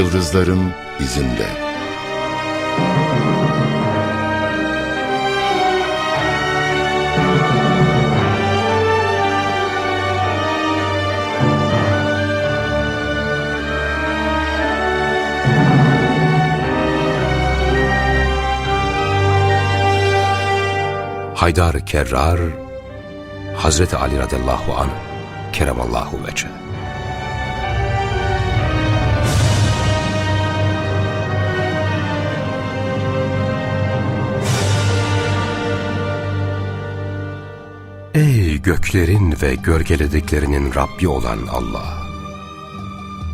yıldızların izinde. Haydar Kerrar, Hazreti Ali radıyallahu anh, keremallahu vece. Göklerin ve gölgelediklerinin Rabbi olan Allah!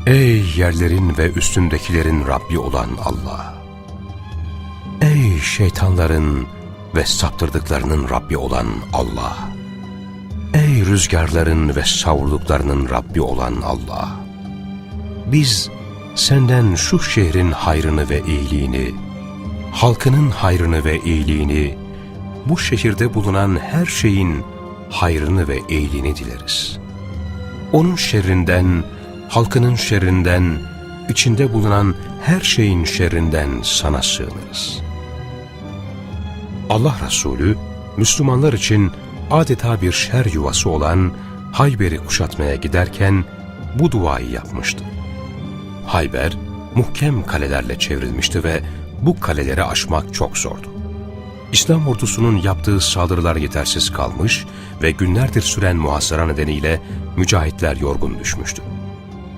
Ey yerlerin ve üstündekilerin Rabbi olan Allah! Ey şeytanların ve saptırdıklarının Rabbi olan Allah! Ey rüzgarların ve savruluklarının Rabbi olan Allah! Biz senden şu şehrin hayrını ve iyiliğini, halkının hayrını ve iyiliğini, bu şehirde bulunan her şeyin hayrını ve iyiliğini dileriz. Onun şerrinden, halkının şerrinden, içinde bulunan her şeyin şerrinden sana sığınırız. Allah Resulü, Müslümanlar için adeta bir şer yuvası olan Hayber'i kuşatmaya giderken bu duayı yapmıştı. Hayber, muhkem kalelerle çevrilmişti ve bu kaleleri aşmak çok zordu. İslam ordusunun yaptığı saldırılar yetersiz kalmış ve günlerdir süren muhasara nedeniyle mücahitler yorgun düşmüştü.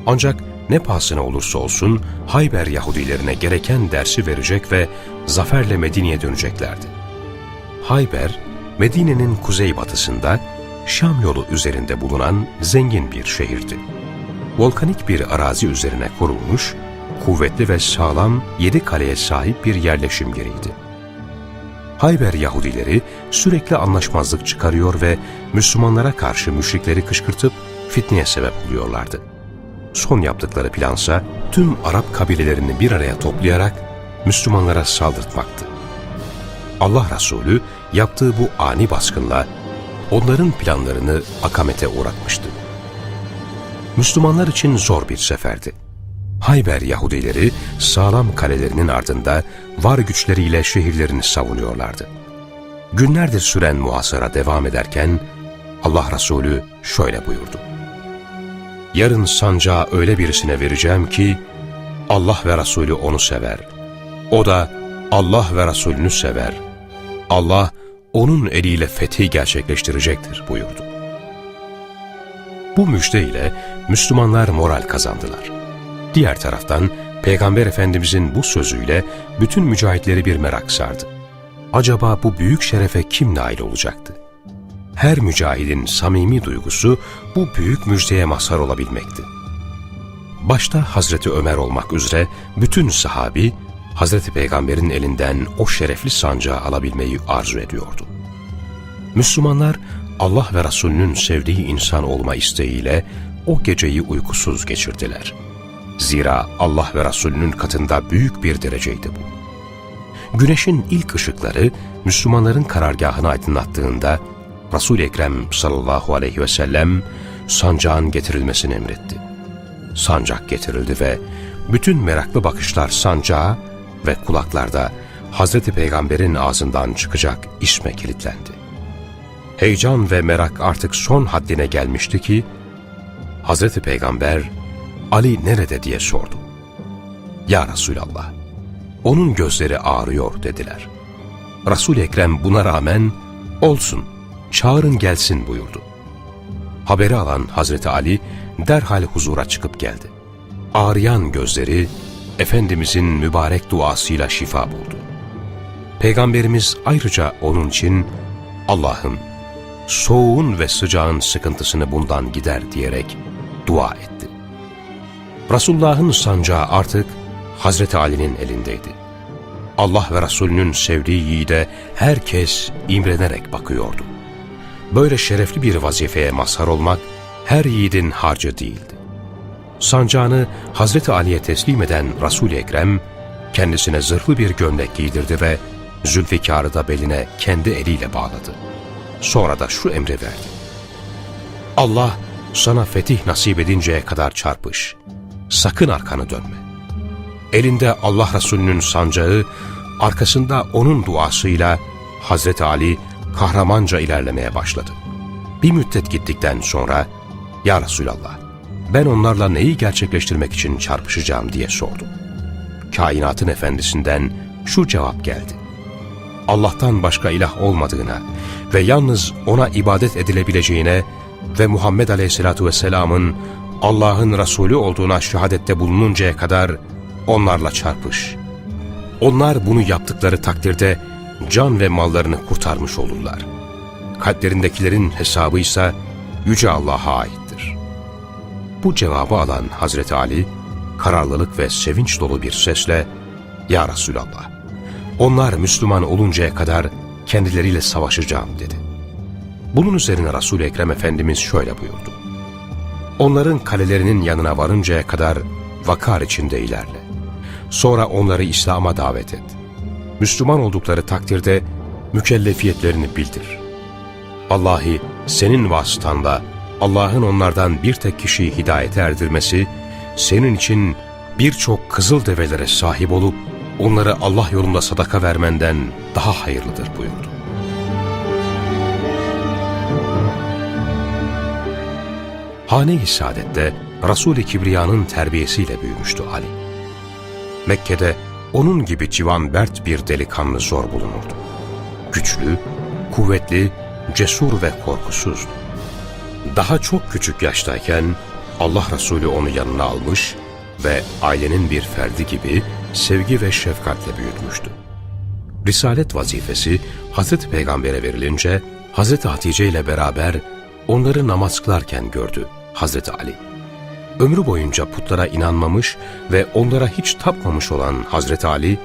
Ancak ne pahasına olursa olsun Hayber Yahudilerine gereken dersi verecek ve zaferle Medine'ye döneceklerdi. Hayber, Medine'nin kuzeybatısında Şam yolu üzerinde bulunan zengin bir şehirdi. Volkanik bir arazi üzerine kurulmuş, kuvvetli ve sağlam yedi kaleye sahip bir yerleşim yeriydi. Hayber Yahudileri sürekli anlaşmazlık çıkarıyor ve Müslümanlara karşı müşrikleri kışkırtıp fitneye sebep oluyorlardı. Son yaptıkları plansa tüm Arap kabilelerini bir araya toplayarak Müslümanlara saldırtmaktı. Allah Resulü yaptığı bu ani baskınla onların planlarını akamete uğratmıştı. Müslümanlar için zor bir seferdi. Hayber Yahudileri sağlam kalelerinin ardında var güçleriyle şehirlerini savunuyorlardı. Günlerdir süren muhasara devam ederken Allah Resulü şöyle buyurdu. Yarın sancağı öyle birisine vereceğim ki Allah ve Resulü onu sever. O da Allah ve Resulünü sever. Allah onun eliyle fethi gerçekleştirecektir buyurdu. Bu müjdeyle Müslümanlar moral kazandılar. Diğer taraftan Peygamber Efendimizin bu sözüyle bütün mücahitleri bir merak sardı. Acaba bu büyük şerefe kim nail olacaktı? Her mücahidin samimi duygusu bu büyük müjdeye mazhar olabilmekti. Başta Hazreti Ömer olmak üzere bütün sahabi Hazreti Peygamber'in elinden o şerefli sancağı alabilmeyi arzu ediyordu. Müslümanlar Allah ve Resulünün sevdiği insan olma isteğiyle o geceyi uykusuz geçirdiler. Zira Allah ve Resulünün katında büyük bir dereceydi bu. Güneşin ilk ışıkları Müslümanların karargahını aydınlattığında Resul-i Ekrem sallallahu aleyhi ve sellem sancağın getirilmesini emretti. Sancak getirildi ve bütün meraklı bakışlar sancağa ve kulaklarda Hazreti Peygamber'in ağzından çıkacak isme kilitlendi. Heyecan ve merak artık son haddine gelmişti ki Hazreti Peygamber Ali nerede diye sordu. Ya Resulallah, onun gözleri ağrıyor dediler. Resul-i Ekrem buna rağmen olsun, çağırın gelsin buyurdu. Haberi alan Hazreti Ali derhal huzura çıkıp geldi. Ağrıyan gözleri Efendimizin mübarek duasıyla şifa buldu. Peygamberimiz ayrıca onun için Allah'ım soğuğun ve sıcağın sıkıntısını bundan gider diyerek dua etti. Resulullah'ın sancağı artık Hazreti Ali'nin elindeydi. Allah ve Resulünün sevdiği yiğide herkes imrenerek bakıyordu. Böyle şerefli bir vazifeye mazhar olmak her yiğidin harcı değildi. Sancağını Hazreti Ali'ye teslim eden Resul-i Ekrem, kendisine zırhlı bir gömlek giydirdi ve Zülfikar'ı da beline kendi eliyle bağladı. Sonra da şu emri verdi. Allah sana fetih nasip edinceye kadar çarpış. Sakın arkanı dönme. elinde Allah Resulü'nün sancağı, arkasında onun duasıyla Hazreti Ali kahramanca ilerlemeye başladı. Bir müddet gittikten sonra, ''Ya Resulallah, ben onlarla neyi gerçekleştirmek için çarpışacağım?'' diye sordu. Kainatın efendisinden şu cevap geldi. Allah'tan başka ilah olmadığına ve yalnız ona ibadet edilebileceğine ve Muhammed Aleyhisselatü Vesselam'ın Allah'ın Resulü olduğuna şehadette bulununcaya kadar onlarla çarpış. Onlar bunu yaptıkları takdirde can ve mallarını kurtarmış olurlar. Kalplerindekilerin hesabı ise Yüce Allah'a aittir. Bu cevabı alan Hazreti Ali, kararlılık ve sevinç dolu bir sesle, Ya Resulallah, onlar Müslüman oluncaya kadar kendileriyle savaşacağım dedi. Bunun üzerine Resul-i Ekrem Efendimiz şöyle buyurdu. Onların kalelerinin yanına varıncaya kadar vakar içinde ilerle. Sonra onları İslam'a davet et. Müslüman oldukları takdirde mükellefiyetlerini bildir. Vallahi senin vasıtanla Allah'ın onlardan bir tek kişiyi hidayete erdirmesi, senin için birçok kızıl develere sahip olup onları Allah yolunda sadaka vermenden daha hayırlıdır buyurdu. Hane-i Saadet'te Resul-i Kibriya'nın terbiyesiyle büyümüştü Ali. Mekke'de onun gibi civanbert bir delikanlı zor bulunurdu. Güçlü, kuvvetli, cesur ve korkusuzdu. Daha çok küçük yaştayken Allah Resulü onu yanına almış ve ailenin bir ferdi gibi sevgi ve şefkatle büyütmüştü. Risalet vazifesi Hazreti Peygamber'e verilince Hazreti Hatice ile beraber onları namaz kılarken gördü Hazreti Ali. Ömrü boyunca putlara inanmamış ve onlara hiç tapmamış olan Hazreti Ali,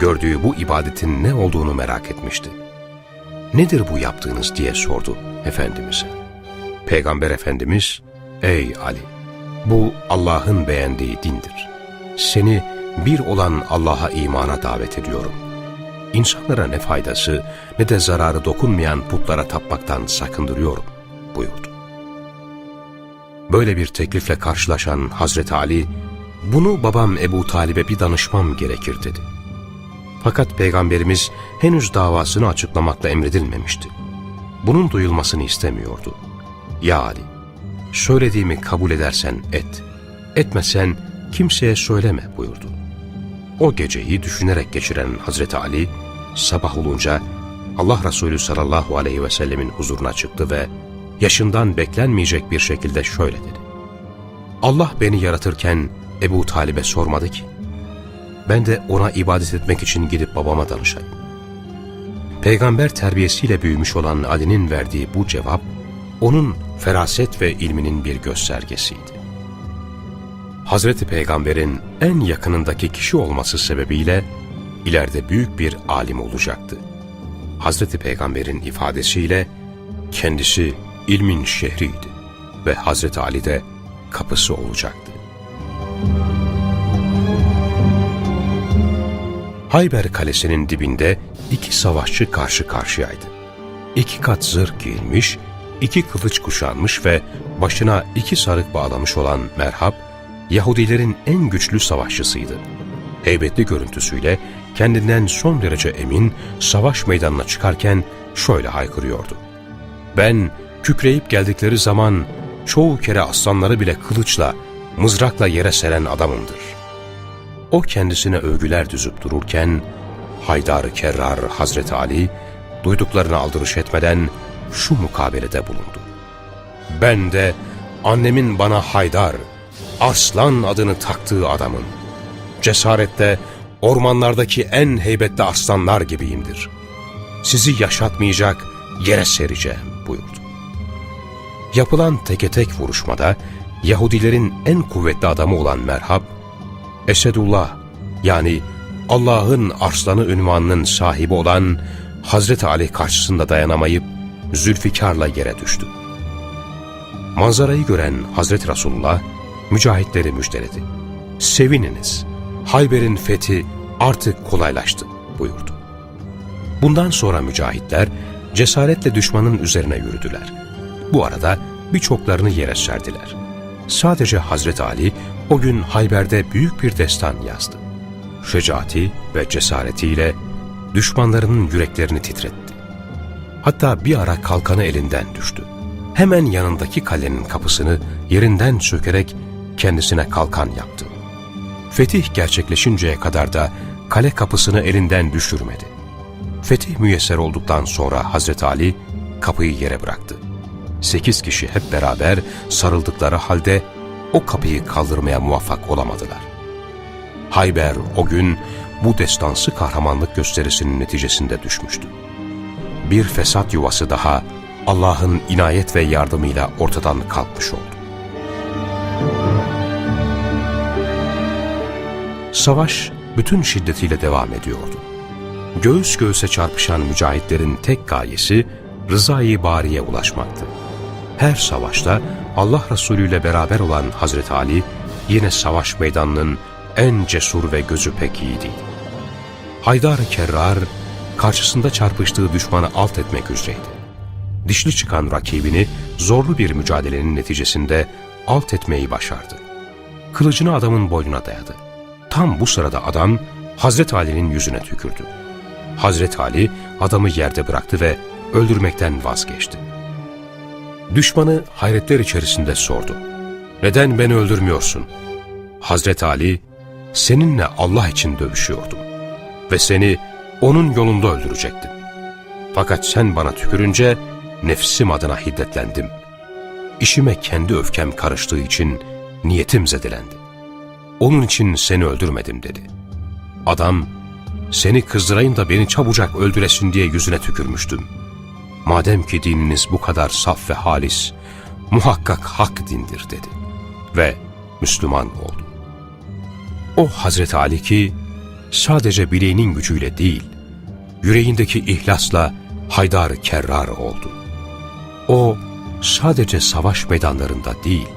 gördüğü bu ibadetin ne olduğunu merak etmişti. Nedir bu yaptığınız diye sordu Efendimiz'e. Peygamber Efendimiz, ey Ali, bu Allah'ın beğendiği dindir. Seni bir olan Allah'a imana davet ediyorum. İnsanlara ne faydası ne de zararı dokunmayan putlara tapmaktan sakındırıyorum buyurdu. Böyle bir teklifle karşılaşan Hazreti Ali, bunu babam Ebu Talib'e bir danışmam gerekir dedi. Fakat Peygamberimiz henüz davasını açıklamakla emredilmemişti. Bunun duyulmasını istemiyordu. Ya Ali, söylediğimi kabul edersen et, etmesen kimseye söyleme buyurdu. O geceyi düşünerek geçiren Hazreti Ali, sabah olunca Allah Resulü sallallahu aleyhi ve sellemin huzuruna çıktı ve yaşından beklenmeyecek bir şekilde şöyle dedi. Allah beni yaratırken Ebu Talib'e sormadı ki. Ben de ona ibadet etmek için gidip babama danışayım. Peygamber terbiyesiyle büyümüş olan Ali'nin verdiği bu cevap, onun feraset ve ilminin bir göstergesiydi. Hazreti Peygamber'in en yakınındaki kişi olması sebebiyle ileride büyük bir alim olacaktı. Hazreti Peygamber'in ifadesiyle kendisi ilmin şehriydi ve Hazreti Ali de kapısı olacaktı. Hayber Kalesi'nin dibinde iki savaşçı karşı karşıyaydı. İki kat zırh giyinmiş, iki kılıç kuşanmış ve başına iki sarık bağlamış olan Merhab, Yahudilerin en güçlü savaşçısıydı. Heybetli görüntüsüyle kendinden son derece emin savaş meydanına çıkarken şöyle haykırıyordu. Ben kükreyip geldikleri zaman çoğu kere aslanları bile kılıçla, mızrakla yere seren adamımdır. O kendisine övgüler düzüp dururken, Haydar-ı Kerrar Hazreti Ali, duyduklarını aldırış etmeden şu mukabelede bulundu. Ben de annemin bana Haydar, Arslan adını taktığı adamın. Cesarette ormanlardaki en heybetli aslanlar gibiyimdir. Sizi yaşatmayacak, yere sereceğim buyurdu. Yapılan teke tek vuruşmada Yahudilerin en kuvvetli adamı olan Merhab, Esedullah yani Allah'ın arslanı ünvanının sahibi olan Hazreti Ali karşısında dayanamayıp Zülfikar'la yere düştü. Manzarayı gören Hazreti Resulullah mücahitleri müjdeledi. Sevininiz, Hayber'in fethi artık kolaylaştı buyurdu. Bundan sonra mücahitler cesaretle düşmanın üzerine yürüdüler. Bu arada birçoklarını yere serdiler. Sadece Hazreti Ali o gün Hayber'de büyük bir destan yazdı. şecaati ve cesaretiyle düşmanlarının yüreklerini titretti. Hatta bir ara kalkanı elinden düştü. Hemen yanındaki kalenin kapısını yerinden sökerek kendisine kalkan yaptı. Fetih gerçekleşinceye kadar da kale kapısını elinden düşürmedi. Fetih müyesser olduktan sonra Hazreti Ali kapıyı yere bıraktı. Sekiz kişi hep beraber sarıldıkları halde o kapıyı kaldırmaya muvaffak olamadılar. Hayber o gün bu destansı kahramanlık gösterisinin neticesinde düşmüştü. Bir fesat yuvası daha Allah'ın inayet ve yardımıyla ortadan kalkmış oldu. Savaş bütün şiddetiyle devam ediyordu. Göğüs göğüse çarpışan mücahitlerin tek gayesi rızayı bariye ulaşmaktı. Her savaşta Allah Resulü ile beraber olan Hazreti Ali yine savaş meydanının en cesur ve gözü pek iyiydi. Haydar-ı Kerrar karşısında çarpıştığı düşmanı alt etmek üzereydi. Dişli çıkan rakibini zorlu bir mücadelenin neticesinde alt etmeyi başardı. Kılıcını adamın boynuna dayadı. Tam bu sırada adam Hazreti Ali'nin yüzüne tükürdü. Hazreti Ali adamı yerde bıraktı ve öldürmekten vazgeçti. Düşmanı hayretler içerisinde sordu. Neden beni öldürmüyorsun? Hazreti Ali, seninle Allah için dövüşüyordum ve seni onun yolunda öldürecektim. Fakat sen bana tükürünce nefsim adına hiddetlendim. İşime kendi öfkem karıştığı için niyetim zedelendi. Onun için seni öldürmedim dedi. Adam, seni kızdırayım da beni çabucak öldüresin diye yüzüne tükürmüştüm. Madem ki dininiz bu kadar saf ve halis, muhakkak hak dindir dedi. Ve Müslüman oldu. O Hazreti Ali ki sadece bileğinin gücüyle değil, yüreğindeki ihlasla haydar kerrar oldu. O sadece savaş meydanlarında değil,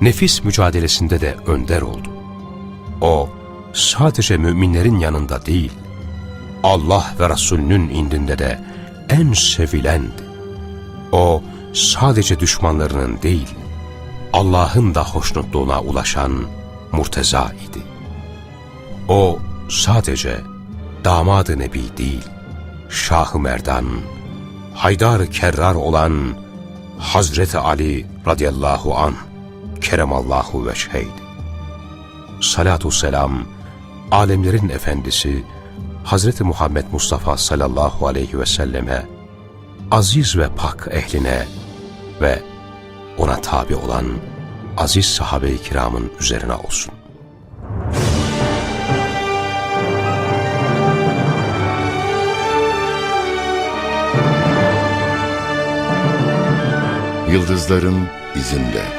nefis mücadelesinde de önder oldu. O sadece müminlerin yanında değil, Allah ve Resulünün indinde de en sevilendi. O sadece düşmanlarının değil, Allah'ın da hoşnutluğuna ulaşan murteza idi. O sadece damadı nebi değil, Şah-ı Merdan, Haydar-ı Kerrar olan Hazreti Ali radıyallahu an keremallahu veçheydi. Salatu selam, alemlerin efendisi Hazreti Muhammed Mustafa sallallahu aleyhi ve selleme, aziz ve pak ehline ve ona tabi olan aziz sahabe-i kiramın üzerine olsun. Yıldızların izinde.